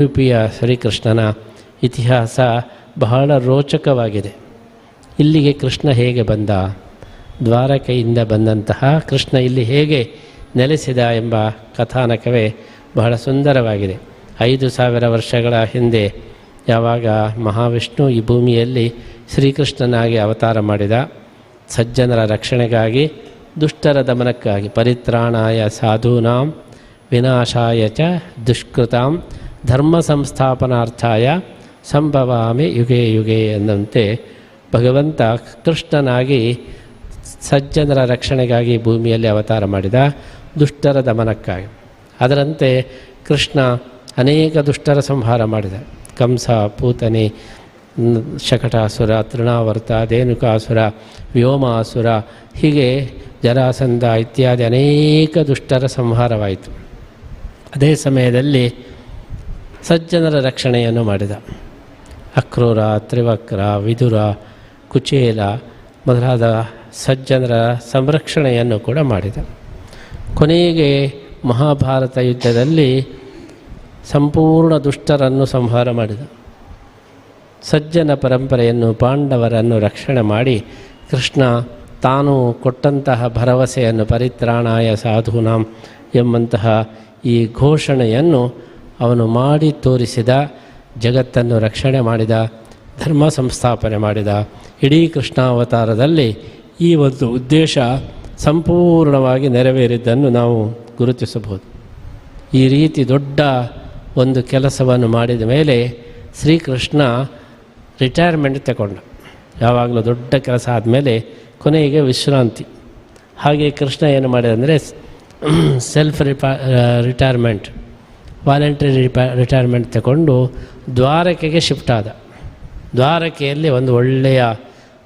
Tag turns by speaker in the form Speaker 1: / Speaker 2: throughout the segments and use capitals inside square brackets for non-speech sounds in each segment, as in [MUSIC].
Speaker 1: ಉಡುಪಿಯ ಶ್ರೀಕೃಷ್ಣನ ಇತಿಹಾಸ ಬಹಳ ರೋಚಕವಾಗಿದೆ. ಇಲ್ಲಿಗೆ ಕೃಷ್ಣ ಹೇಗೆ ಬಂದ? ದ್ವಾರಕೆಯಿಂದ ಬಂದಂತಹ ಕೃಷ್ಣ ಇಲ್ಲಿ ಹೇಗೆ ನೆಲೆಸಿದ ಎಂಬ ಕಥಾನಕವೇ ಬಹಳ ಸುಂದರವಾಗಿದೆ. ಐದು ಸಾವಿರ ವರ್ಷಗಳ ಹಿಂದೆ ಯಾವಾಗ ಮಹಾವಿಷ್ಣು ಈ ಭೂಮಿಯಲ್ಲಿ ಶ್ರೀಕೃಷ್ಣನಾಗಿ ಅವತಾರ ಮಾಡಿದ? ಸಜ್ಜನರ ರಕ್ಷಣೆಗಾಗಿ, ದುಷ್ಟರ ದಮನಕ್ಕಾಗಿ, ಪರಿತ್ರಾಣಾಯ ಸಾಧೂನಾಂ, ವಿನಾಶಾಯ ಚ ದುಷ್ಕೃತಾಂ ಧರ್ಮ ಸಂಸ್ಥಾಪನಾರ್ಥಾಯ ಸಂಭವಾಮಿ ಯುಗೆ ಯುಗೆ ಎಂದಂತೆ ಭಗವಂತ ಕೃಷ್ಣನಾಗಿ ಸಜ್ಜನರ ರಕ್ಷಣೆಗಾಗಿ ಭೂಮಿಯಲ್ಲಿ ಅವತಾರ ಮಾಡಿದ ದುಷ್ಟರ ದಮನಕ್ಕಾಗಿ. ಅದರಂತೆ ಕೃಷ್ಣ ಅನೇಕ ದುಷ್ಟರ ಸಂಹಾರ ಮಾಡಿದ. ಕಂಸ, ಪೂತನಿ, ಶಕಟಾಸುರ, ತೃಣಾವರ್ತ ಧೇನುಕಾಸುರ ವ್ಯೋಮಾಸುರ, ಹೀಗೆ ಜರಾಸಂಧ ಇತ್ಯಾದಿ ಅನೇಕ ದುಷ್ಟರ ಸಂಹಾರವಾಯಿತು. ಅದೇ ಸಮಯದಲ್ಲಿ ಸಜ್ಜನರ ರಕ್ಷಣೆಯನ್ನು ಮಾಡಿದ. ಅಕ್ರೂರ, ತ್ರಿವಕ್ರ, ವಿದುರ, ಕುಚೇಲ ಮೊದಲಾದ ಸಜ್ಜನರ ಸಂರಕ್ಷಣೆಯನ್ನು ಕೂಡ ಮಾಡಿದ. ಕೊನೆಗೆ ಮಹಾಭಾರತ ಯುದ್ಧದಲ್ಲಿ ಸಂಪೂರ್ಣ ದುಷ್ಟರನ್ನು ಸಂಹಾರ ಮಾಡಿದ. ಸಜ್ಜನ ಪರಂಪರೆಯನ್ನು ಪಾಂಡವರನ್ನು ರಕ್ಷಣೆ ಮಾಡಿ ಕೃಷ್ಣ ತಾನು ಕೊಟ್ಟಂತಹ ಭರವಸೆಯನ್ನು ಪರಿತ್ರಾಣಾಯ ಸಾಧುನಾಂ ಎಂಬಂತಹ ಈ ಘೋಷಣೆಯನ್ನು ಅವನು ಮಾಡಿ ತೋರಿಸಿದ ಜಗತ್ತನ್ನು ರಕ್ಷಣೆ ಮಾಡಿದ, ಧರ್ಮ ಸಂಸ್ಥಾಪನೆ ಮಾಡಿದ. ಇಡೀ ಕೃಷ್ಣಾವತಾರದಲ್ಲಿ ಈ ಒಂದು ಉದ್ದೇಶ ಸಂಪೂರ್ಣವಾಗಿ ನೆರವೇರಿದ್ದನ್ನು ನಾವು ಗುರುತಿಸಬಹುದು. ಈ ರೀತಿ ದೊಡ್ಡ ಒಂದು ಕೆಲಸವನ್ನು ಮಾಡಿದ ಮೇಲೆ ಶ್ರೀಕೃಷ್ಣ ರಿಟೈರ್ಮೆಂಟ್ ತಗೊಂಡ ಯಾವಾಗಲೂ ದೊಡ್ಡ ಕೆಲಸ ಆದಮೇಲೆ ಕೊನೆಗೆ ವಿಶ್ರಾಂತಿ. ಹಾಗೆ ಕೃಷ್ಣ ಏನು ಮಾಡಿದೆ ಅಂದರೆ ಸೆಲ್ಫ್ ರಿಪಾ ರಿಟೈರ್ಮೆಂಟ್ ವಾಲಂಟ್ರಿ ರಿಪಾ ರಿಟೈರ್ಮೆಂಟ್ ತಗೊಂಡು ದ್ವಾರಕೆಗೆ ಶಿಫ್ಟ್ ಆದ. ದ್ವಾರಕೆಯಲ್ಲಿ ಒಂದು ಒಳ್ಳೆಯ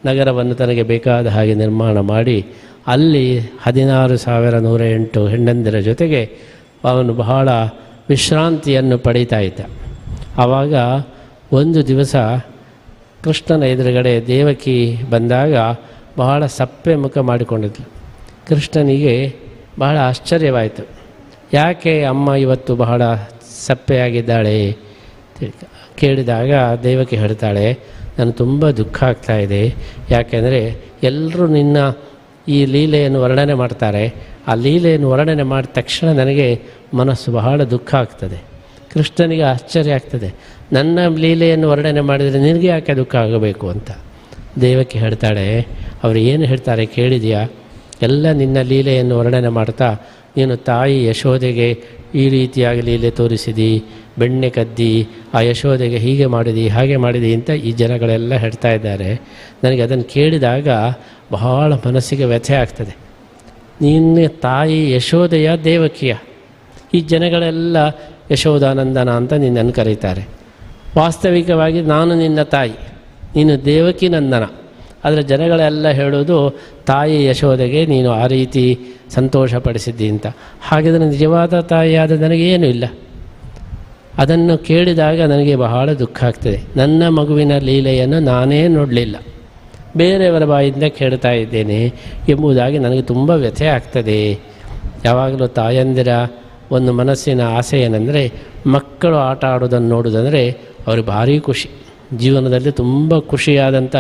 Speaker 1: ನಗರವನ್ನು ತನಗೆ ಬೇಕಾದ ಹಾಗೆ ನಿರ್ಮಾಣ ಮಾಡಿ ಅಲ್ಲಿ ಹದಿನಾರು ಸಾವಿರ ನೂರ ಎಂಟು ಹೆಣ್ಣಂದಿರ ಜೊತೆಗೆ ಅವನು ಬಹಳ ವಿಶ್ರಾಂತಿಯನ್ನು ಪಡೀತಾ ಇದ್ದ. ಆವಾಗ ಒಂದು ದಿವಸ ಕೃಷ್ಣನ ಎದುರುಗಡೆ ದೇವಕಿ ಬಂದಾಗ ಬಹಳ ಸಪ್ಪೆ ಮುಖ ಮಾಡಿಕೊಂಡಿದ್ಲು. ಕೃಷ್ಣನಿಗೆ ಬಹಳ ಆಶ್ಚರ್ಯವಾಯಿತು. ಯಾಕೆ ಅಮ್ಮ ಇವತ್ತು ಬಹಳ ಸಪ್ಪೆಯಾಗಿದ್ದಾಳೆ? ಕೇಳಿದಾಗ ದೇವಕಿ ಹೇಳ್ತಾಳೆ, ನಾನು ತುಂಬ ದುಃಖ ಆಗ್ತಾ ಇದೆ. ಯಾಕೆಂದರೆ ಎಲ್ಲರೂ ನಿನ್ನ ಈ ಲೀಲೆಯನ್ನು ವರ್ಣನೆ ಮಾಡ್ತಾರೆ. ಆ ಲೀಲೆಯನ್ನು ವರ್ಣನೆ ಮಾಡಿದ ತಕ್ಷಣ ನನಗೆ ಮನಸ್ಸು ಬಹಳ ದುಃಖ ಆಗ್ತದೆ. ಕೃಷ್ಣನಿಗೆ ಆಶ್ಚರ್ಯ ಆಗ್ತದೆ. ನನ್ನ ಲೀಲೆಯನ್ನು ವರ್ಣನೆ ಮಾಡಿದರೆ ನಿನಗೆ ಯಾಕೆ ದುಃಖ ಆಗಬೇಕು ಅಂತ? ದೇವಕ್ಕೆ ಹೇಳ್ತಾಳೆ, ಅವರು ಏನು ಹೇಳ್ತಾರೆ ಕೇಳಿದೆಯಾ? ಎಲ್ಲ ನಿನ್ನ ಲೀಲೆಯನ್ನು ವರ್ಣನೆ ಮಾಡ್ತಾ ನೀನು ತಾಯಿ ಯಶೋದೆಗೆ ಈ ರೀತಿಯಾಗಿ ಲೀಲೆ ತೋರಿಸಿದಿ, ಬೆಣ್ಣೆ ಕದ್ದಿ, ಆ ಯಶೋದೆಗೆ ಹೀಗೆ ಮಾಡಿದಿ, ಹಾಗೆ ಮಾಡಿದಿ ಅಂತ ಈ ಜನಗಳೆಲ್ಲ ಹೇಳ್ತಾ ಇದ್ದಾರೆ. ನನಗೆ ಅದನ್ನು ಕೇಳಿದಾಗ ಬಹಳ ಮನಸ್ಸಿಗೆ ವ್ಯಥೆ ಆಗ್ತದೆ. ನಿನ್ನ ತಾಯಿ ಯಶೋದೆಯ ದೇವಕಿಯ. ಈ ಜನಗಳೆಲ್ಲ ಯಶೋದಾನಂದನ ಅಂತ ನಿನ್ನನ್ನು ಕರೀತಾರೆ. ವಾಸ್ತವಿಕವಾಗಿ ನಾನು ನಿನ್ನ ತಾಯಿ, ನೀನು ದೇವಕಿ ನಂದನ. ಆದರೆ ಜನಗಳೆಲ್ಲ ಹೇಳೋದು ತಾಯಿ ಯಶೋದೆಗೆ ನೀನು ಆ ರೀತಿ ಸಂತೋಷಪಡಿಸಿದ್ದಿ ಅಂತ. ಹಾಗಿದ್ರೆ ನಿಜವಾದ ತಾಯಿಯಾದ ನನಗೇನು ಇಲ್ಲ. ಅದನ್ನು ಕೇಳಿದಾಗ ನನಗೆ ಬಹಳ ದುಃಖ ಆಗ್ತದೆ. ನನ್ನ ಮಗುವಿನ ಲೀಲೆಯನ್ನು ನಾನೇ ನೋಡಲಿಲ್ಲ. ಬೇರೆಯವರ ಬಾಯಿಂದ ಕೇಳ್ತಾ ಇದ್ದೇನೆ ಎಂಬುದಾಗಿ ನನಗೆ ತುಂಬ ವ್ಯಥೆ ಆಗ್ತದೆ. ಯಾವಾಗಲೂ ತಾಯಂದಿರ ಒಂದು ಮನಸ್ಸಿನ ಆಸೆ ಏನೆಂದರೆ, ಮಕ್ಕಳು ಆಟ ಆಡೋದನ್ನು ನೋಡೋದಂದರೆ ಅವ್ರಿಗೆ ಭಾರೀ ಖುಷಿ. ಜೀವನದಲ್ಲಿ ತುಂಬ ಖುಷಿಯಾದಂಥ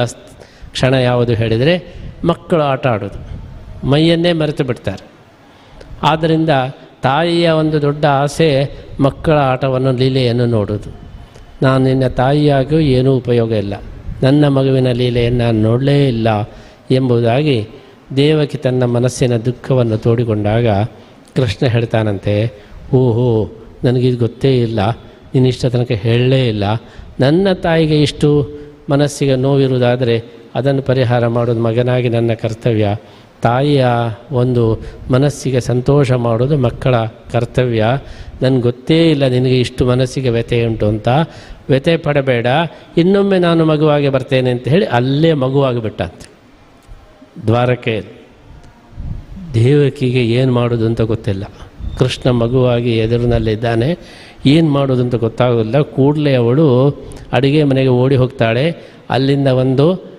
Speaker 1: ಕ್ಷಣ ಯಾವುದು ಹೇಳಿದರೆ ಮಕ್ಕಳು ಆಟ ಆಡೋದು. ಮೈಯನ್ನೇ ಮರೆತು ಬಿಡ್ತಾರೆ. ಆದ್ದರಿಂದ ತಾಯಿಯ ಒಂದು ದೊಡ್ಡ ಆಸೆ ಮಕ್ಕಳ ಆಟವನ್ನು, ಲೀಲೆಯನ್ನು ನೋಡೋದು ನಾನು ನಿನ್ನ ತಾಯಿಯಾಗಿಯೂ ಏನೂ ಉಪಯೋಗ ಇಲ್ಲ. ನನ್ನ ಮಗುವಿನ ಲೀಲೆಯನ್ನು ನಾನು ನೋಡಲೇ ಇಲ್ಲ ಎಂಬುದಾಗಿ ದೇವಕಿ ತನ್ನ ಮನಸ್ಸಿನ ದುಃಖವನ್ನು ತೋಡಿಕೊಂಡಾಗ ಕೃಷ್ಣ ಹೇಳ್ತಾನಂತೆ, ಓಹೋ, ನನಗಿದು ಗೊತ್ತೇ ಇಲ್ಲ. ನೀನು ತನಕ ಹೇಳಲೇ ಇಲ್ಲ. ನನ್ನ ತಾಯಿಗೆ ಇಷ್ಟು ಮನಸ್ಸಿಗೆ ನೋವಿರುವುದಾದರೆ ಅದನ್ನು ಪರಿಹಾರ ಮಾಡೋದು ಮಗನಾಗಿ ನನ್ನ ಕರ್ತವ್ಯ. ತಾಯಿಯ ಒಂದು ಮನಸ್ಸಿಗೆ ಸಂತೋಷ ಮಾಡೋದು ಮಕ್ಕಳ ಕರ್ತವ್ಯ. ನನಗೆ ಗೊತ್ತೇ ಇಲ್ಲ ನಿನಗೆ ಇಷ್ಟು ಮನಸ್ಸಿಗೆ ವ್ಯಥೆ ಉಂಟು ಅಂತ. ವ್ಯಥೆ ಪಡಬೇಡ. ಇನ್ನೊಮ್ಮೆ ನಾನು ಮಗುವಾಗಿ ಬರ್ತೇನೆ ಅಂತ ಹೇಳಿ ಅಲ್ಲೇ ಮಗುವಾಗಿ ಬಿಟ್ಟಂತೆ. ದ್ವಾರಕೆ ದೇವಕಿಗೆ ಏನು ಮಾಡೋದು ಅಂತ ಗೊತ್ತಿಲ್ಲ. ಕೃಷ್ಣ ಮಗುವಾಗಿ ಎದುರಿನಲ್ಲಿದ್ದಾನೆ ಏನು ಮಾಡೋದು ಅಂತ ಗೊತ್ತಾಗೋದಿಲ್ಲ. ಕೂಡಲೇ ಅವಳು ಅಡುಗೆ ಮನೆಗೆ ಓಡಿ ಹೋಗ್ತಾಳೆ. ಅಲ್ಲಿಂದ ಒಂದು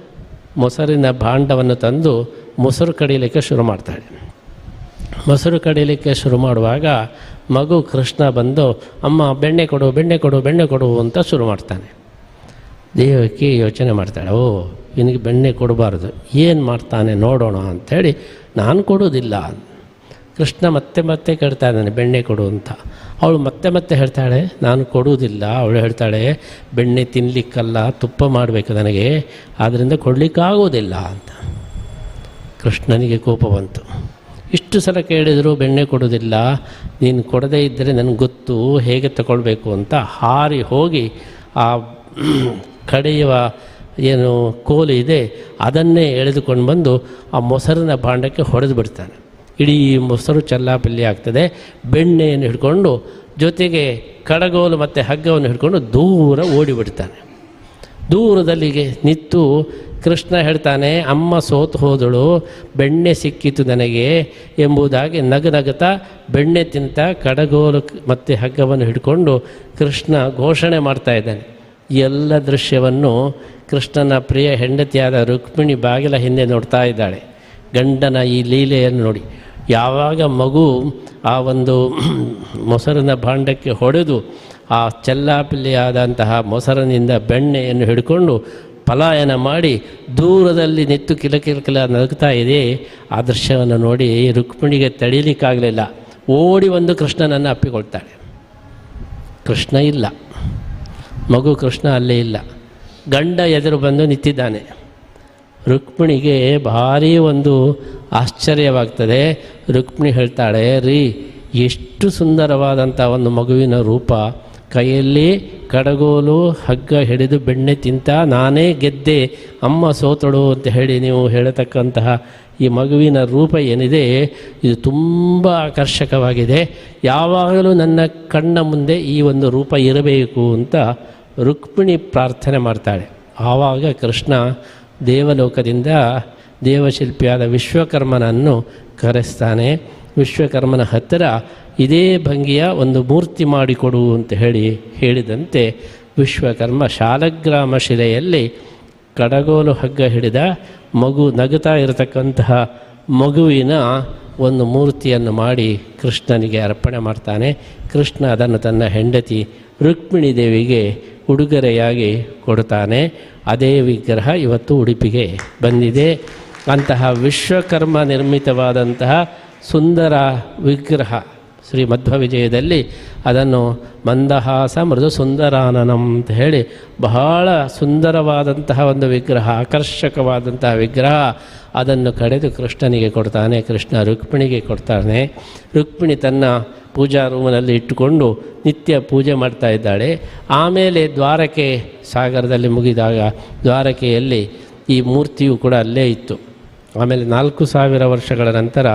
Speaker 1: ಮೊಸರಿನ ಭಾಂಡವನ್ನು ತಂದು ಮೊಸರು ಕಡಿಲಿಕ್ಕೆ ಶುರು ಮಾಡ್ತಾಳೆ ಮೊಸರು ಕಡಿಲಿಕ್ಕೆ ಶುರು ಮಾಡುವಾಗ ಮಗು ಕೃಷ್ಣ ಬಂದು, ಅಮ್ಮ, ಬೆಣ್ಣೆ ಕೊಡು ಬೆಣ್ಣೆ ಕೊಡು ಬೆಣ್ಣೆ ಕೊಡು ಅಂತ ಶುರು ಮಾಡ್ತಾನೆ. ದೇವಕ್ಕೆ ಯೋಚನೆ ಮಾಡ್ತಾಳೆ, ಓ ಇವನಿಗೆ ಬೆಣ್ಣೆ ಕೊಡಬಾರ್ದು, ಏನು ಮಾಡ್ತಾನೆ ನೋಡೋಣ ಅಂಥೇಳಿ ನಾನು ಕೊಡೋದಿಲ್ಲ ಕೃಷ್ಣ ಮತ್ತೆ ಮತ್ತೆ ಕೇಳ್ತಾ ಇದ್ದಾನೆ, ಬೆಣ್ಣೆ ಕೊಡು ಅಂತ. ಅವಳು ಮತ್ತೆ ಮತ್ತೆ ಹೇಳ್ತಾಳೆ, ನಾನು ಕೊಡುವುದಿಲ್ಲ. ಅವಳು ಹೇಳ್ತಾಳೆ, ಬೆಣ್ಣೆ ತಿನ್ನಲಿಕ್ಕಲ್ಲ ತುಪ್ಪ ಮಾಡಬೇಕು ನನಗೆ ಆದ್ದರಿಂದ ಕೊಡಲಿಕ್ಕಾಗೋದಿಲ್ಲ ಅಂತ. ಕೃಷ್ಣನಿಗೆ ಕೋಪ ಬಂತು. ಇಷ್ಟು ಸಲ ಕೇಳಿದರೂ, ಬೆಣ್ಣೆ ಕೊಡೋದಿಲ್ಲ ನೀನು ಕೊಡದೇ ಇದ್ದರೆ ನನಗೆ ಗೊತ್ತು, ಹೇಗೆ ತಗೊಳ್ಬೇಕು ಅಂತ ಹಾರಿ ಹೋಗಿ ಆ [CLEARS THROAT] ಕಡೆಯುವ ಏನು ಕೋಲು ಇದೆ, ಅದನ್ನೇ ಎಳೆದುಕೊಂಡು ಬಂದು ಆ ಮೊಸರಿನ ಭಾಂಡಕ್ಕೆ ಹೊಡೆದು ಬಿಡ್ತಾನೆ. ಇಡೀ ಮೊಸರು ಚಲ್ಲಾಪಿಲ್ಲಿ ಆಗ್ತದೆ. ಬೆಣ್ಣೆಯನ್ನು ಹಿಡ್ಕೊಂಡು ಜೊತೆಗೆ ಕಡಗೋಲು ಮತ್ತು ಹಗ್ಗವನ್ನು ಹಿಡ್ಕೊಂಡು ದೂರ ಓಡಿಬಿಡ್ತಾನೆ. ದೂರದಲ್ಲಿಗೆ ನಿಂತು ಕೃಷ್ಣ ಹೇಳ್ತಾನೆ, ಅಮ್ಮ ಸೋತು ಹೋದಳು, ಬೆಣ್ಣೆ ಸಿಕ್ಕಿತು ನನಗೆ ಎಂಬುದಾಗಿ ನಗ ನಗುತ್ತಾ ಬೆಣ್ಣೆ ತಿಂತ ಕಡಗೋಲು ಮತ್ತು ಹಗ್ಗವನ್ನು ಹಿಡ್ಕೊಂಡು ಕೃಷ್ಣ ಘೋಷಣೆ ಮಾಡ್ತಾ ಇದ್ದಾನೆ. ಎಲ್ಲ ದೃಶ್ಯವನ್ನು ಕೃಷ್ಣನ ಪ್ರಿಯ ಹೆಂಡತಿಯಾದ ರುಕ್ಮಿಣಿ ಬಾಗಿಲ ಹಿಂದೆ ನೋಡ್ತಾ ಇದ್ದಾಳೆ. ಗಂಡನ ಈ ಲೀಲೆಯನ್ನು ನೋಡಿ. ಯಾವಾಗ ಮಗು ಆ ಒಂದು ಮೊಸರಿನ ಭಾಂಡಕ್ಕೆ ಹೊಡೆದು ಆ ಚೆಲ್ಲಾಪಿಲ್ಲಿಯಾದಂತಹ ಮೊಸರಿನಿಂದ ಬೆಣ್ಣೆಯನ್ನು ಹಿಡ್ಕೊಂಡು ಪಲಾಯನ ಮಾಡಿ ದೂರದಲ್ಲಿ ನಿತ್ತು ಕಿಲಕಿಲಕಿಲ ನಗುತ್ತಾ ಇದೆ, ಆ ದೃಶ್ಯವನ್ನು ನೋಡಿ ರುಕ್ಮಿಣಿಗೆ ತಡೀಲಿಕ್ಕಾಗಲಿಲ್ಲ. ಓಡಿ ಒಂದು ಕೃಷ್ಣನನ್ನು ಅಪ್ಪಿಕೊಳ್ತಾಳೆ. ಕೃಷ್ಣ ಇಲ್ಲ. ಮಗು ಕೃಷ್ಣ ಅಲ್ಲೇ ಇಲ್ಲ. ಗಂಡ ಎದುರು ಬಂದು ನಿಂತಿದ್ದಾನೆ. ರುಕ್ಮಿಣಿಗೆ ಭಾರೀ ಒಂದು ಆಶ್ಚರ್ಯವಾಗ್ತದೆ. ರುಕ್ಮಿಣಿ ಹೇಳ್ತಾಳೆ, ರೀ, ಎಷ್ಟು ಸುಂದರವಾದಂಥ ಒಂದು ಮಗುವಿನ ರೂಪ. ಕೈಯಲ್ಲಿ ಕಡಗೋಲು, ಹಗ್ಗ ಹಿಡಿದು ಬೆಣ್ಣೆ ತಿಂತ ನಾನೇ ಗೆದ್ದೆ. ಅಮ್ಮ ಸೋತಳು ಅಂತ ಹೇಳಿ ನೀವು ಹೇಳತಕ್ಕಂತಹ ಈ ಮಗುವಿನ ರೂಪ ಏನಿದೆ, ಇದು ತುಂಬ ಆಕರ್ಷಕವಾಗಿದೆ. ಯಾವಾಗಲೂ ನನ್ನ ಕಣ್ಣ ಮುಂದೆ ಈ ಒಂದು ರೂಪ ಇರಬೇಕು ಅಂತ ರುಕ್ಮಿಣಿ ಪ್ರಾರ್ಥನೆ ಮಾಡ್ತಾಳೆ. ಆವಾಗ ಕೃಷ್ಣ ದೇವಲೋಕದಿಂದ ದೇವಶಿಲ್ಪಿಯಾದ ವಿಶ್ವಕರ್ಮನನ್ನು ಕರೆಸ್ತಾನೆ. ವಿಶ್ವಕರ್ಮನ ಹತ್ತಿರ ಇದೇ ಭಂಗಿಯ ಒಂದು ಮೂರ್ತಿ ಮಾಡಿಕೊಡು ಅಂತ ಹೇಳಿ ಹೇಳಿದಂತೆ ವಿಶ್ವಕರ್ಮ ಶಾಲಗ್ರಾಮ ಶಿಲೆಯಲ್ಲಿ ಕಡಗೋಲು ಹಗ್ಗ ಹಿಡಿದ ಮಗು ನಗುತ್ತಾ ಇರತಕ್ಕಂತಹ ಮಗುವಿನ ಒಂದು ಮೂರ್ತಿಯನ್ನು ಮಾಡಿ ಕೃಷ್ಣನಿಗೆ ಅರ್ಪಣೆ ಮಾಡ್ತಾನೆ. ಕೃಷ್ಣ ಅದನ್ನು ತನ್ನ ಹೆಂಡತಿ ರುಕ್ಮಿಣಿ ದೇವಿಗೆ ಉಡುಗೊರೆಯಾಗಿ ಕೊಡ್ತಾನೆ. ಅದೇ ವಿಗ್ರಹ ಇವತ್ತು ಉಡುಪಿಗೆ ಬಂದಿದೆ. ಅಂತಹ ವಿಶ್ವಕರ್ಮ ನಿರ್ಮಿತವಾದಂತಹ ಸುಂದರ ವಿಗ್ರಹ ಶ್ರೀ ಮಧ್ವ ವಿಜಯದಲ್ಲಿ ಅದನ್ನು ಮಂದಹಾಸ ಮೃದು ಸುಂದರಾನನಂ ಅಂತ ಹೇಳಿ ಬಹಳ ಸುಂದರವಾದಂತಹ ಒಂದು ವಿಗ್ರಹ, ಆಕರ್ಷಕವಾದಂತಹ ವಿಗ್ರಹ ಅದನ್ನು ಕಡೆದು ಕೃಷ್ಣನಿಗೆ ಕೊಡ್ತಾನೆ, ಕೃಷ್ಣ ರುಕ್ಮಿಣಿಗೆ ಕೊಡ್ತಾನೆ. ರುಕ್ಮಿಣಿ ತನ್ನ ಪೂಜಾ ರೂಮಿನಲ್ಲಿ ಇಟ್ಟುಕೊಂಡು ನಿತ್ಯ ಪೂಜೆ ಮಾಡ್ತಾ ಇದ್ದಾಳೆ. ಆಮೇಲೆ ದ್ವಾರಕೆ ಸಾಗರದಲ್ಲಿ ಮುಗಿದಾಗ ದ್ವಾರಕೆಯಲ್ಲಿ ಈ ಮೂರ್ತಿಯು ಕೂಡ ಅಲ್ಲೇ ಇತ್ತು. ಆಮೇಲೆ ನಾಲ್ಕು ಸಾವಿರ ವರ್ಷಗಳ ನಂತರ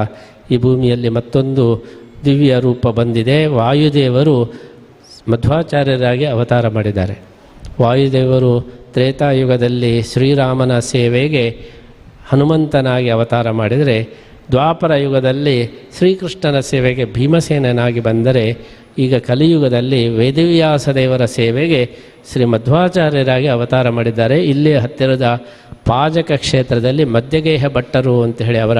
Speaker 1: ಈ ಭೂಮಿಯಲ್ಲಿ ಮತ್ತೊಂದು ದಿವ್ಯ ರೂಪ ಬಂದಿದೆ. ವಾಯುದೇವರು ಮಧ್ವಾಚಾರ್ಯರಾಗಿ ಅವತಾರ ಮಾಡಿದ್ದಾರೆ. ವಾಯುದೇವರು ತ್ರೇತಾಯುಗದಲ್ಲಿ ಶ್ರೀರಾಮನ ಸೇವೆಗೆ ಹನುಮಂತನಾಗಿ ಅವತಾರ ಮಾಡಿದರೆ ದ್ವಾಪರ ಯುಗದಲ್ಲಿ ಶ್ರೀಕೃಷ್ಣನ ಸೇವೆಗೆ ಭೀಮಸೇನನಾಗಿ ಬಂದರೆ, ಈಗ ಕಲಿಯುಗದಲ್ಲಿ ವೇದವ್ಯಾಸ ದೇವರ ಸೇವೆಗೆ ಶ್ರೀ ಮಧ್ವಾಚಾರ್ಯರಾಗಿ ಅವತಾರ ಮಾಡಿದ್ದಾರೆ. ಇಲ್ಲಿ ಹತ್ತಿರದ ಪಾಜಕ ಕ್ಷೇತ್ರದಲ್ಲಿ ಮಧ್ಯಗೇಹ ಭಟ್ಟರು ಅಂತ ಹೇಳಿ ಅವರ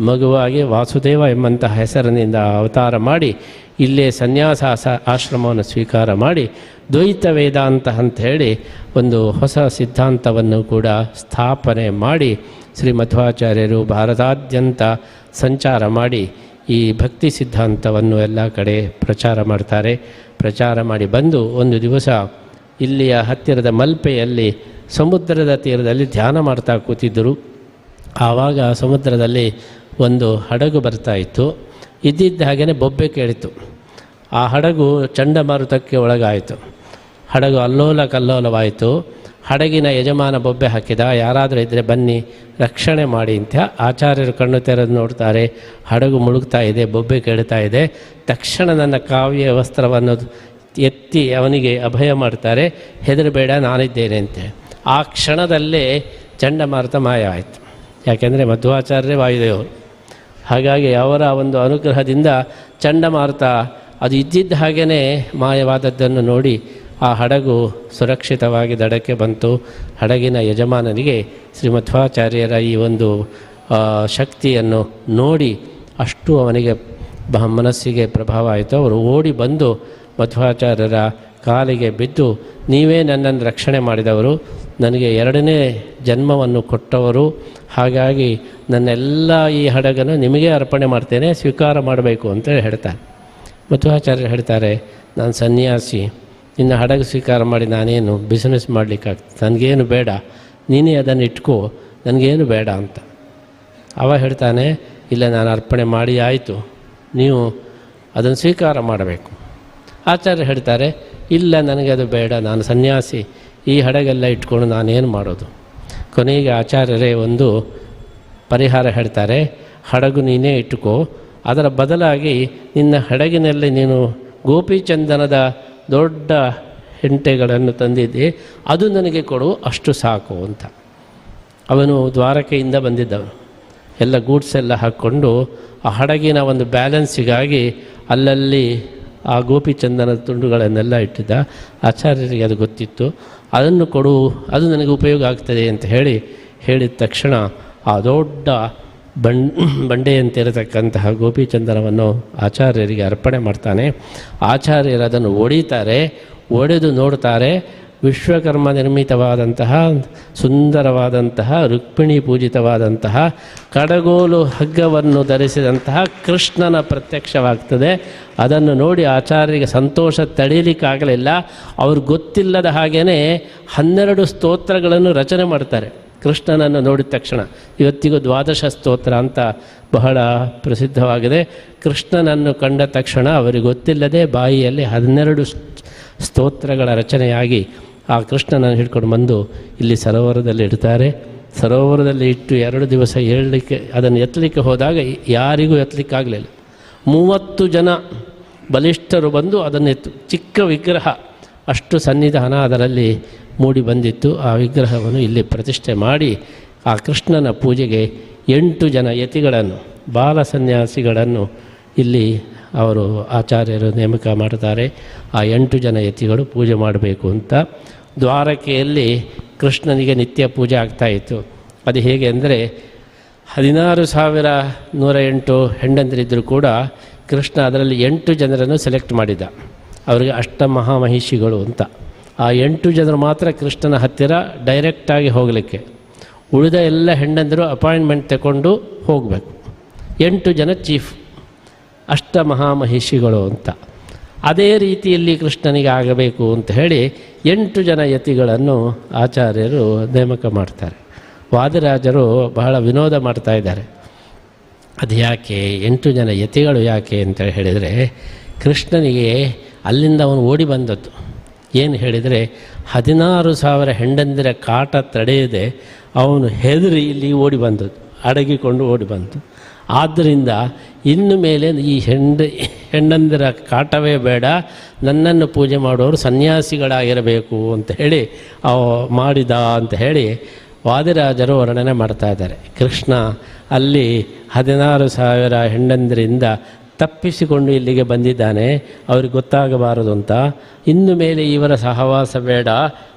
Speaker 1: ಮಗುವಾಗಿ ವಾಸುದೇವ ಎಂಬಂತಹ ಹೆಸರಿನಿಂದ ಅವತಾರ ಮಾಡಿ, ಇಲ್ಲೇ ಸನ್ಯಾಸ ಆಶ್ರಮವನ್ನು ಸ್ವೀಕಾರ ಮಾಡಿ, ದ್ವೈತ ವೇದಾಂತ ಅಂತ ಹೇಳಿ ಒಂದು ಹೊಸ ಸಿದ್ಧಾಂತವನ್ನು ಕೂಡ ಸ್ಥಾಪನೆ ಮಾಡಿ ಶ್ರೀ ಮಧ್ವಾಚಾರ್ಯರು ಭಾರತಾದ್ಯಂತ ಸಂಚಾರ ಮಾಡಿ ಈ ಭಕ್ತಿ ಸಿದ್ಧಾಂತವನ್ನು ಎಲ್ಲ ಕಡೆ ಪ್ರಚಾರ ಮಾಡ್ತಾರೆ. ಪ್ರಚಾರ ಮಾಡಿ ಬಂದು ಒಂದು ದಿವಸ ಇಲ್ಲಿಯ ಹತ್ತಿರದ ಮಲ್ಪೆಯಲ್ಲಿ ಸಮುದ್ರದ ತೀರದಲ್ಲಿ ಧ್ಯಾನ ಮಾಡ್ತಾ ಕೂತಿದ್ದರು. ಆವಾಗ ಸಮುದ್ರದಲ್ಲಿ ಒಂದು ಹಡಗು ಬರ್ತಾ ಇತ್ತು. ಇದ್ದಿದ್ದ ಹಾಗೆಯೇ ಬೊಬ್ಬೆ ಕೇಳಿತು ಆ ಹಡಗು ಚಂಡಮಾರುತಕ್ಕೆ ಒಳಗಾಯಿತು. ಹಡಗು ಅಲ್ಲೋಲ ಕಲ್ಲೋಲವಾಯಿತು ಹಡಗಿನ ಯಜಮಾನ ಬೊಬ್ಬೆ ಹಾಕಿದ, ಯಾರಾದರೂ ಇದ್ದರೆ ಬನ್ನಿ, ರಕ್ಷಣೆ ಮಾಡಿ ಅಂತ ಆಚಾರ್ಯರು ಕಣ್ಣು ತೆರೆದು ನೋಡ್ತಾರೆ. ಹಡಗು ಮುಳುಗ್ತಾ ಇದೆ, ಬೊಬ್ಬೆ ಕೇಳ್ತಾ ಇದೆ. ತಕ್ಷಣ ನನ್ನ ಕಾವ್ಯ ವಸ್ತ್ರವನ್ನು ಎತ್ತಿ ಅವನಿಗೆ ಅಭಯ ಮಾಡ್ತಾರೆ, ಹೆದರಬೇಡ, ನಾನಿದ್ದೇನೆ ಅಂತೆ. ಆ ಕ್ಷಣದಲ್ಲೇ ಚಂಡಮಾರುತ ಮಾಯ ಆಯಿತು. ಯಾಕೆಂದರೆ ಮಧ್ವಾಚಾರ್ಯರೇ ವಾಯುದೇವರು. ಹಾಗಾಗಿ ಅವರ ಒಂದು ಅನುಗ್ರಹದಿಂದ ಚಂಡಮಾರುತ, ಅದು ಇದ್ದಿದ್ದ ಹಾಗೆಯೇ ಮಾಯವಾದದ್ದನ್ನು ನೋಡಿ ಆ ಹಡಗು ಸುರಕ್ಷಿತವಾಗಿ ದಡಕ್ಕೆ ಬಂತು. ಹಡಗಿನ ಯಜಮಾನನಿಗೆ ಶ್ರೀ ಮಧ್ವಾಚಾರ್ಯರ ಈ ಒಂದು ಶಕ್ತಿಯನ್ನು ನೋಡಿ ಅಷ್ಟು ಅವನಿಗೆ ಬಹ ಮನಸ್ಸಿಗೆ ಪ್ರಭಾವ ಆಯಿತು. ಅವರು ಓಡಿ ಬಂದು ಮಧ್ವಾಚಾರ್ಯರ ಕಾಲಿಗೆ ಬಿದ್ದು, ನೀವೇ ನನ್ನನ್ನು ರಕ್ಷಣೆ ಮಾಡಿದವರು, ನನಗೆ ಎರಡನೇ ಜನ್ಮವನ್ನು ಕೊಟ್ಟವರು, ಹಾಗಾಗಿ ನನ್ನೆಲ್ಲ ಈ ಹಡಗನ್ನು ನಿಮಗೆ ಅರ್ಪಣೆ ಮಾಡ್ತೇನೆ, ಸ್ವೀಕಾರ ಮಾಡಬೇಕು ಅಂತ ಹೇಳ್ತಾರೆ. ಮಧ್ವಾಚಾರ್ಯರು ಹೇಳ್ತಾರೆ, ನಾನು ಸನ್ಯಾಸಿ. ನಿನ್ನ ಹಡಗು ಸ್ವೀಕಾರ ಮಾಡಿ ನಾನೇನು ಬಿಸ್ನೆಸ್ ಮಾಡಲಿಕ್ಕಾಗ್ತದೆ ನನಗೇನು ಬೇಡ, ನೀನೇ ಅದನ್ನು ಇಟ್ಕೋ, ನನಗೇನು ಬೇಡ ಅಂತ. ಅವ ಹೇಳ್ತಾನೆ, ಇಲ್ಲ ನಾನು ಅರ್ಪಣೆ ಮಾಡಿ ಆಯಿತು, ನೀವು ಅದನ್ನು ಸ್ವೀಕಾರ ಮಾಡಬೇಕು. ಆಚಾರ್ಯ ಹೇಳ್ತಾರೆ, ಇಲ್ಲ ನನಗೆ ಅದು ಬೇಡ, ನಾನು ಸನ್ಯಾಸಿ, ಈ ಹಡಗೆಲ್ಲ ಇಟ್ಕೊಂಡು ನಾನೇನು ಮಾಡೋದು? ಕೊನೆಗೆ ಆಚಾರ್ಯರೇ ಒಂದು ಪರಿಹಾರ ಹೇಳ್ತಾರೆ, ಹಡಗು ನೀನೇ ಇಟ್ಟುಕೋ ಅದರ ಬದಲಾಗಿ ನಿನ್ನ ಹಡಗಿನಲ್ಲಿ ನೀನು ಗೋಪಿಚಂದನದ ದೊಡ್ಡ ಹೆಂಟೆಗಳನ್ನು ತಂದಿದ್ದೆ, ಅದು ನನಗೆ ಕೊಡು, ಅಷ್ಟು ಸಾಕು ಅಂತ. ಅವನು ದ್ವಾರಕೆಯಿಂದ ಬಂದಿದ್ದವನು. ಎಲ್ಲ ಗೂಡ್ಸ್ ಎಲ್ಲ ಹಾಕ್ಕೊಂಡು ಆ ಹಡಗಿನ ಒಂದು ಬ್ಯಾಲೆನ್ಸಿಗಾಗಿ ಅಲ್ಲಲ್ಲಿ ಆ ಗೋಪಿಚಂದನದ ತುಂಡುಗಳನ್ನೆಲ್ಲ ಇಟ್ಟಿದ್ದ. ಆಚಾರ್ಯರಿಗೆ ಅದು ಗೊತ್ತಿತ್ತು. ಅದನ್ನು ಕೊಡು, ಅದು ನನಗೆ ಉಪಯೋಗ ಆಗ್ತದೆ ಅಂತ ಹೇಳಿ ಹೇಳಿದ ತಕ್ಷಣ ಆ ದೊಡ್ಡ ಬಂ ಬಂಡೆಯಂತಿರತಕ್ಕಂತಹ ಗೋಪಿಚಂದನವನ್ನು ಆಚಾರ್ಯರಿಗೆ ಅರ್ಪಣೆ ಮಾಡ್ತಾನೆ. ಆಚಾರ್ಯರು ಅದನ್ನು ಒಡಿತಾರೆ, ಒಡೆದು ನೋಡ್ತಾರೆ. ವಿಶ್ವಕರ್ಮ ನಿರ್ಮಿತವಾದಂತಹ, ಸುಂದರವಾದಂತಹ, ರುಕ್ಮಿಣಿ ಪೂಜಿತವಾದಂತಹ, ಕಡಗೋಲು ಹಗ್ಗವನ್ನು ಧರಿಸಿದಂತಹ ಕೃಷ್ಣನ ಪ್ರತ್ಯಕ್ಷವಾಗ್ತದೆ. ಅದನ್ನು ನೋಡಿ ಆಚಾರ್ಯರಿಗೆ ಸಂತೋಷ ತಡೀಲಿಕ್ಕಾಗಲಿಲ್ಲ. ಅವ್ರು ಗೊತ್ತಿಲ್ಲದ ಹಾಗೇ ಹನ್ನೆರಡು ಸ್ತೋತ್ರಗಳನ್ನು ರಚನೆ ಮಾಡ್ತಾರೆ. ಕೃಷ್ಣನನ್ನು ನೋಡಿದ ತಕ್ಷಣ ಇವತ್ತಿಗೂ ದ್ವಾದಶ ಸ್ತೋತ್ರ ಅಂತ ಬಹಳ ಪ್ರಸಿದ್ಧವಾಗಿದೆ. ಕೃಷ್ಣನನ್ನು ಕಂಡ ತಕ್ಷಣ ಅವರಿಗೆ ಗೊತ್ತಿಲ್ಲದೆ ಬಾಯಿಯಲ್ಲಿ ಹನ್ನೆರಡು ಸ್ತೋತ್ರಗಳ ರಚನೆಯಾಗಿ ಆ ಕೃಷ್ಣನನ್ನು ಹಿಡ್ಕೊಂಡು ಬಂದು ಇಲ್ಲಿ ಸರೋವರದಲ್ಲಿ ಇಡ್ತಾರೆ. ಸರೋವರದಲ್ಲಿ ಇಟ್ಟು ಎರಡು ದಿವಸ ಹೇಳಲಿಕ್ಕೆ ಅದನ್ನು ಎತ್ತಲಿಕ್ಕೆ ಹೋದಾಗ ಯಾರಿಗೂ ಎತ್ತಲಿಕ್ಕಾಗಲಿಲ್ಲ ಮೂವತ್ತು ಜನ ಬಲಿಷ್ಠರು ಬಂದು ಅದನ್ನು ಎತ್ತು ಚಿಕ್ಕ ವಿಗ್ರಹ ಅಷ್ಟು ಸನ್ನಿಧಾನ ಅದರಲ್ಲಿ ಮೂಡಿ ಬಂದಿತ್ತು. ಆ ವಿಗ್ರಹವನ್ನು ಇಲ್ಲಿ ಪ್ರತಿಷ್ಠೆ ಮಾಡಿ ಆ ಕೃಷ್ಣನ ಪೂಜೆಗೆ ಎಂಟು ಜನ ಯತಿಗಳನ್ನು, ಬಾಲ ಸನ್ಯಾಸಿಗಳನ್ನು ಇಲ್ಲಿ ಅವರು ಆಚಾರ್ಯರು ನೇಮಕ ಮಾಡ್ತಾರೆ ಆ ಎಂಟು ಜನ ಯತಿಗಳು ಪೂಜೆ ಮಾಡಬೇಕು ಅಂತ ದ್ವಾರಕೆಯಲ್ಲಿ ಕೃಷ್ಣನಿಗೆ ನಿತ್ಯ ಪೂಜೆ ಆಗ್ತಾಯಿತ್ತು ಅದು ಹೇಗೆ ಅಂದರೆ ಹದಿನಾರು ಸಾವಿರ ನೂರ ಎಂಟು ಹೆಂಡಂದರಿದ್ದರೂ ಕೂಡ ಕೃಷ್ಣ ಅದರಲ್ಲಿ ಎಂಟು ಜನರನ್ನು ಸೆಲೆಕ್ಟ್ ಮಾಡಿದ. ಅವರಿಗೆ ಅಷ್ಟ ಮಹಾಮಹಿಷಿಗಳು ಅಂತ. ಆ ಎಂಟು ಜನರು ಮಾತ್ರ ಕೃಷ್ಣನ ಹತ್ತಿರ ಡೈರೆಕ್ಟಾಗಿ ಹೋಗಲಿಕ್ಕೆ. ಉಳಿದ ಎಲ್ಲ ಹೆಣ್ಣಂದಿರು ಅಪಾಯಿಂಟ್ಮೆಂಟ್ ತಗೊಂಡು ಹೋಗಬೇಕು. ಎಂಟು ಜನ ಚೀಫ್ ಅಷ್ಟ ಮಹಾಮಹಿಷಿಗಳು ಅಂತ. ಅದೇ ರೀತಿಯಲ್ಲಿ ಕೃಷ್ಣನಿಗೆ ಆಗಬೇಕು ಅಂತ ಹೇಳಿ ಎಂಟು ಜನ ಯತಿಗಳನ್ನು ಆಚಾರ್ಯರು ನೇಮಕ ಮಾಡ್ತಾರೆ. ವಾದಿರಾಜರು ಬಹಳ ವಿನೋದ ಮಾಡ್ತಾ ಇದ್ದಾರೆ. ಅದು ಯಾಕೆ? ಎಂಟು ಜನ ಯತಿಗಳು ಯಾಕೆ ಅಂತ ಹೇಳಿದರೆ ಕೃಷ್ಣನಿಗೆ ಅಲ್ಲಿಂದ ಅವನು ಓಡಿ ಬಂದದ್ದು. ಏನು ಹೇಳಿದರೆ, ಹದಿನಾರು ಸಾವಿರ ಹೆಂಡಂದಿರ ಕಾಟ ತಡೆಯದೆ ಅವನು ಹೆದರಿ ಇಲ್ಲಿ ಓಡಿ ಬಂದದ್ದು ಅಡಗಿಕೊಂಡು ಓಡಿ ಬಂತು ಆದ್ದರಿಂದ ಇನ್ನು ಮೇಲೆ ಈ ಹೆಂಡ, ಹೆಂಡಂದಿರ ಕಾಟವೇ ಬೇಡ, ನನ್ನನ್ನು ಪೂಜೆ ಮಾಡೋರು ಸನ್ಯಾಸಿಗಳಾಗಿರಬೇಕು ಅಂತ ಹೇಳಿ ಅವ ಮಾಡಿದ ಅಂತ ಹೇಳಿ ವಾದಿರಾಜರು ವರ್ಣನೆ ಮಾಡ್ತಾ ಇದ್ದಾರೆ. ಕೃಷ್ಣ ಅಲ್ಲಿ ಹದಿನಾರು ಸಾವಿರ ಹೆಣ್ಣಂದಿರಿಂದ ತಪ್ಪಿಸಿಕೊಂಡು ಇಲ್ಲಿಗೆ ಬಂದಿದ್ದಾನೆ, ಅವ್ರಿಗೆ ಗೊತ್ತಾಗಬಾರದು ಅಂತ. ಇನ್ನು ಮೇಲೆ ಇವರ ಸಹವಾಸ ಬೇಡ.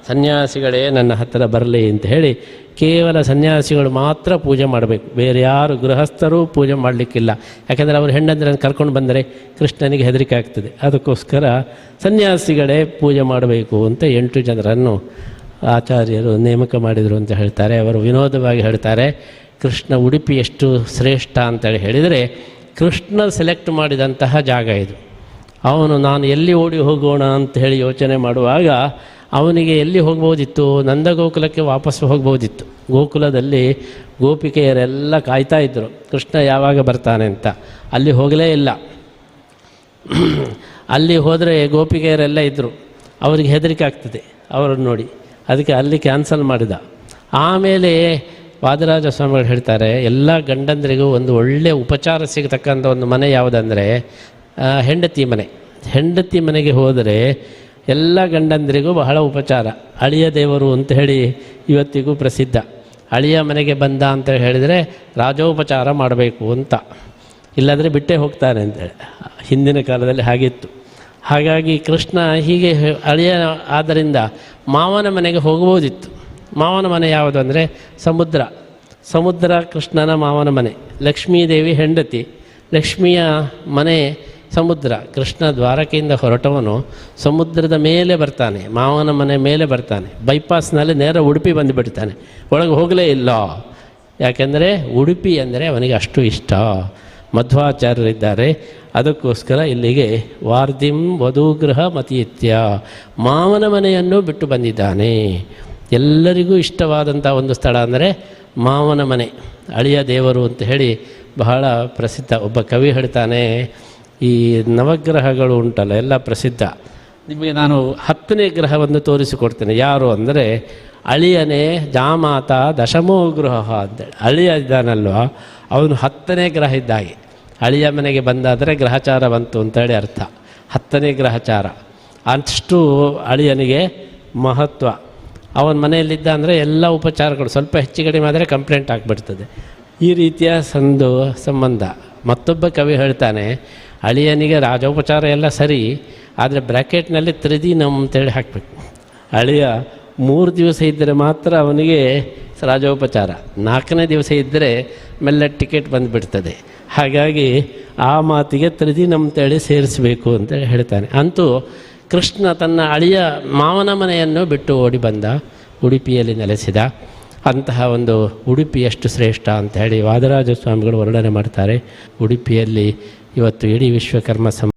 Speaker 1: ಸನ್ಯಾಸಿಗಳೇ ನನ್ನ ಹತ್ತಿರ ಬರಲಿ ಅಂತ ಹೇಳಿ ಕೇವಲ ಸನ್ಯಾಸಿಗಳು ಮಾತ್ರ ಪೂಜೆ ಮಾಡಬೇಕು. ಬೇರೆ ಯಾರು ಗೃಹಸ್ಥರು ಪೂಜೆ ಮಾಡಲಿಕ್ಕಿಲ್ಲ. ಯಾಕೆಂದರೆ ಅವರು ಹೆಣ್ಣಂದಿರನ್ನು ಕರ್ಕೊಂಡು ಬಂದರೆ ಕೃಷ್ಣನಿಗೆ ಹೆದರಿಕೆ ಆಗ್ತದೆ. ಅದಕ್ಕೋಸ್ಕರ ಸನ್ಯಾಸಿಗಳೇ ಪೂಜೆ ಮಾಡಬೇಕು ಅಂತ ಎಂಟು ಜನರನ್ನು ಆಚಾರ್ಯರು ನೇಮಕ ಮಾಡಿದರು ಅಂತ ಹೇಳ್ತಾರೆ. ಅವರು ವಿನೋದವಾಗಿ ಹೇಳ್ತಾರೆ, ಕೃಷ್ಣ ಉಡುಪಿ ಎಷ್ಟು ಶ್ರೇಷ್ಠ ಅಂತೇಳಿ ಹೇಳಿದರೆ ಕೃಷ್ಣ ಸೆಲೆಕ್ಟ್ ಮಾಡಿದಂತಹ ಜಾಗ ಇದು. ಅವನು, ನಾನು ಎಲ್ಲಿ ಓಡಿ ಹೋಗೋಣ ಅಂತ ಹೇಳಿ ಯೋಚನೆ ಮಾಡುವಾಗ ಅವನಿಗೆ ಎಲ್ಲಿ ಹೋಗ್ಬೋದಿತ್ತು? ನಂದಗೋಕುಲಕ್ಕೆ ವಾಪಸ್ಸು ಹೋಗ್ಬೋದಿತ್ತು. ಗೋಕುಲದಲ್ಲಿ ಗೋಪಿಕೆಯರೆಲ್ಲ ಕಾಯ್ತಾ ಇದ್ದರು ಕೃಷ್ಣ ಯಾವಾಗ ಬರ್ತಾನೆ ಅಂತ. ಅಲ್ಲಿ ಹೋಗಲೇ ಇಲ್ಲ. ಅಲ್ಲಿ ಹೋದರೆ ಗೋಪಿಕೆಯರೆಲ್ಲ ಇದ್ದರು ಅವರಿಗೆ ಹೆದರಿಕೆ ಆಗ್ತದೆ. ಅವರನ್ನು ನೋಡಿ. ಅದಕ್ಕೆ ಅಲ್ಲಿ ಕ್ಯಾನ್ಸಲ್ ಮಾಡಿದ. ಆಮೇಲೆ ವಾದರಾಜ ಸ್ವಾಮಿಗಳು ಹೇಳ್ತಾರೆ, ಎಲ್ಲ ಗಂಡಂದರಿಗೂ ಒಂದು ಒಳ್ಳೆಯ ಉಪಚಾರ ಸಿಗತಕ್ಕಂಥ ಒಂದು ಮನೆ ಯಾವುದಂದರೆ ಹೆಂಡತಿ ಮನೆ. ಹೆಂಡತಿ ಮನೆಗೆ ಹೋದರೆ ಎಲ್ಲ ಗಂಡಂದರಿಗೂ ಬಹಳ ಉಪಚಾರ. ಅಳಿಯ ದೇವರು ಅಂತ ಹೇಳಿ ಇವತ್ತಿಗೂ ಪ್ರಸಿದ್ಧ. ಅಳಿಯ ಮನೆಗೆ ಬಂದ ಅಂತ ಹೇಳಿದರೆ ರಾಜೋಪಚಾರ ಮಾಡಬೇಕು ಅಂತ. ಇಲ್ಲಾಂದರೆ ಬಿಟ್ಟೇ ಹೋಗ್ತಾನೆ ಅಂತೇಳಿ ಹಿಂದಿನ ಕಾಲದಲ್ಲಿ ಹಾಗಿತ್ತು. ಹಾಗಾಗಿ ಕೃಷ್ಣ ಹೀಗೆ ಅಳಿಯ ಆದ್ದರಿಂದ ಮಾವನ ಮನೆಗೆ ಹೋಗ್ಬೋದಿತ್ತು ಮಾವನ ಮನೆ ಯಾವುದು ಅಂದರೆ ಸಮುದ್ರ. ಸಮುದ್ರ ಕೃಷ್ಣನ ಮಾವನ ಮನೆ. ಲಕ್ಷ್ಮೀದೇವಿ ಹೆಂಡತಿ. ಲಕ್ಷ್ಮಿಯ ಮನೆ ಸಮುದ್ರ. ಕೃಷ್ಣ ದ್ವಾರಕೆಯಿಂದ ಹೊರಟವನು ಸಮುದ್ರದ ಮೇಲೆ ಬರ್ತಾನೆ. ಮಾವನ ಮನೆ ಮೇಲೆ ಬರ್ತಾನೆ. ಬೈಪಾಸ್ನಲ್ಲಿ ನೇರ ಉಡುಪಿ ಬಂದುಬಿಡ್ತಾನೆ. ಒಳಗೆ ಹೋಗಲೇ ಇಲ್ಲ. ಯಾಕೆಂದರೆ ಉಡುಪಿ ಅಂದರೆ ಅವನಿಗೆ ಅಷ್ಟು ಇಷ್ಟ. ಮಧ್ವಾಚಾರ್ಯರಿದ್ದಾರೆ. ಅದಕ್ಕೋಸ್ಕರ ಇಲ್ಲಿಗೆ ವಾರ್ಧಿಂ ವಧುಗೃಹ ಮತೀತ್ಯ. ಮಾವನ ಮನೆಯನ್ನು ಬಿಟ್ಟು ಬಂದಿದ್ದಾನೆ. ಎಲ್ಲರಿಗೂ ಇಷ್ಟವಾದಂಥ ಒಂದು ಸ್ಥಳ ಅಂದರೆ ಮಾವನ ಮನೆ, ಅಳಿಯ ದೇವರು ಅಂತ ಹೇಳಿ ಬಹಳ ಪ್ರಸಿದ್ಧ. ಒಬ್ಬ ಕವಿ ಹೇಳ್ತಾನೆ, ಈ ನವಗ್ರಹಗಳು ಉಂಟಲ್ಲ, ಎಲ್ಲ ಪ್ರಸಿದ್ಧ. ನಿಮಗೆ ನಾನು ಹತ್ತನೇ ಗ್ರಹವನ್ನು ತೋರಿಸಿಕೊಡ್ತೇನೆ. ಯಾರು ಅಂದರೆ ಅಳಿಯನೇ ಜಾಮಾತ ದಶಮೋ ಗೃಹ ಅಂತೇಳಿ ಅಳಿಯ ಇದ್ದಾನಲ್ವ, ಅವನು ಹತ್ತನೇ ಗ್ರಹ ಇದ್ದಾಗೆ. ಅಳಿಯ ಮನೆಗೆ ಬಂದಾದರೆ ಗ್ರಹಚಾರ ಬಂತು ಅಂತೇಳಿ ಅರ್ಥ. ಹತ್ತನೇ ಗ್ರಹಚಾರ. ಅಷ್ಟು ಅಳಿಯನಿಗೆ ಮಹತ್ವ. ಅವನ ಮನೆಯಲ್ಲಿದ್ದ ಅಂದರೆ ಎಲ್ಲ ಉಪಚಾರಗಳು ಸ್ವಲ್ಪ ಹೆಚ್ಚು ಕಡಿಮೆ ಆದರೆ ಕಂಪ್ಲೇಂಟ್ ಆಗಿಬಿಡ್ತದೆ. ಈ ರೀತಿಯ ಸಂದು ಸಂಬಂಧ. ಮತ್ತೊಬ್ಬ ಕವಿ ಹೇಳ್ತಾನೆ, ಅಳಿಯನಿಗೆ ರಾಜೋಪಚಾರ ಎಲ್ಲ ಸರಿ, ಆದರೆ ಬ್ರ್ಯಾಕೆಟ್ನಲ್ಲಿ ತ್ರಿದಿನಂ ಅಂತೇಳಿ ಹಾಕಬೇಕು. ಅಳಿಯ ಮೂರು ದಿವಸ ಇದ್ದರೆ ಮಾತ್ರ ಅವನಿಗೆ ರಾಜೋಪಚಾರ. ನಾಲ್ಕನೇ ದಿವಸ ಇದ್ದರೆ ಮೆಲ್ಲ ಟಿಕೆಟ್ ಬಂದುಬಿಡ್ತದೆ. ಹಾಗಾಗಿ ಆ ಮಾತಿಗೆ ತ್ರಿದಿನಂ ಅಂತೇಳಿ ಸೇರಿಸಬೇಕು ಅಂತೇಳಿ ಹೇಳ್ತಾನೆ. ಅಂತೂ ಕೃಷ್ಣ ತನ್ನ ಅಳಿಯ ಮಾವನ ಮನೆಯನ್ನು ಬಿಟ್ಟು ಓಡಿ ಬಂದ, ಉಡುಪಿಯಲ್ಲಿ ನೆಲೆಸಿದ. ಅಂತಹ ಒಂದು ಉಡುಪಿ ಎಷ್ಟು ಶ್ರೇಷ್ಠ ಅಂತ ಹೇಳಿ ವಾದರಾಜ ಸ್ವಾಮಿಗಳು ವರ್ಣನೆ ಮಾಡ್ತಾರೆ. ಉಡುಪಿಯಲ್ಲಿ ಇವತ್ತು ಇಡೀ ವಿಶ್ವಕರ್ಮ ಸಂ